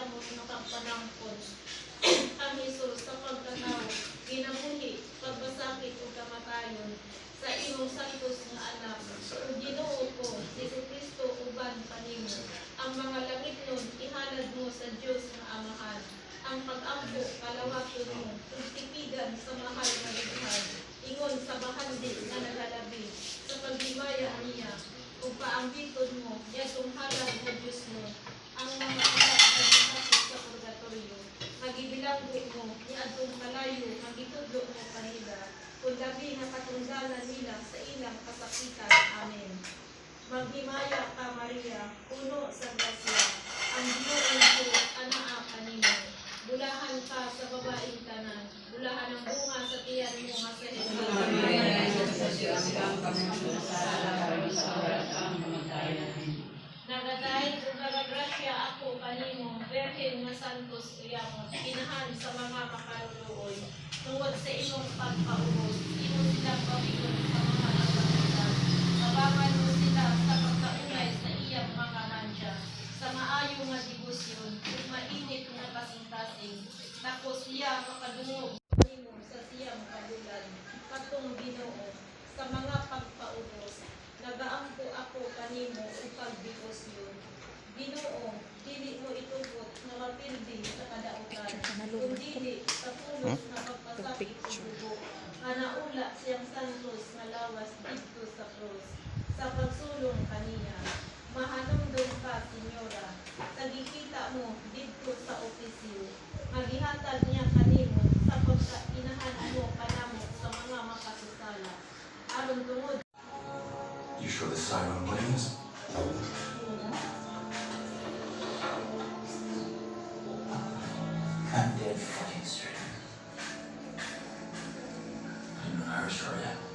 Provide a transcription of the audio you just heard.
uyang mo nakapanangkon. Ang Hesus sa pagkatao, ginabuhi, pagbasakit o kamatayon sa imong santos nga anak. O Ginoo ko, si Kristo uban kanimo. Ang mga langit nun ihalad mo sa Dios nga Amahan. Ang pag-ampo kalawaton mo, ug tipigan sa mahal nga lighan. Ingon sa bahandi nga nagalabi, sa paghimaya niya, ug paambiton mo, yatong halad nga Dios mo. Ang mga anak nga gisakit sa purgatorio, magibilanggo mo, niadtong kalayo, magitudlo mo kanila, kung labi nga katunggalan nila sa ilang kasakitan. Amen. Maghimaya ka, Maria, puno sa grasya. Ang Ginoo ko, anaa kanimo. Bulahan ka sa babaeng tanan. Bulahan ang bunga sa tiyan mo nga sa Jesus. Nagadahin ug nagagrasya ako kanimo, Berhen nga Santos Uyamon, kinahan sa mga makaluluoy. Tungod sa imong pagpaubos, imo silang pamigon sa mga nagpapitan. Mabangan mo sila sa pagkaunay sa iyang mga mandya. Sa maayo nga dibusyon, ug mainit nga kasing-kasing. Tapos siya makadungog nimo sa siyang kabulan. Katong Ginoo, sa mga pagpaubos, nagaampo ako kanimo upang. Ginoo, na mapildi sa kadautan. Kung dili, sa pulos na pagpasakit o dugo. Anaula siyang santos nga lawas dito sa krus. Sa pagsulong kaniya. Mahanungdong ka, Senyora. Sa gikita mo dito sa opisyo. Magihatag niya kanimo sa pagkainahan mo kanamo sa mga makasasala. Aron tungod You sure the siren blames? fucking straight. I'm not know Irish, are?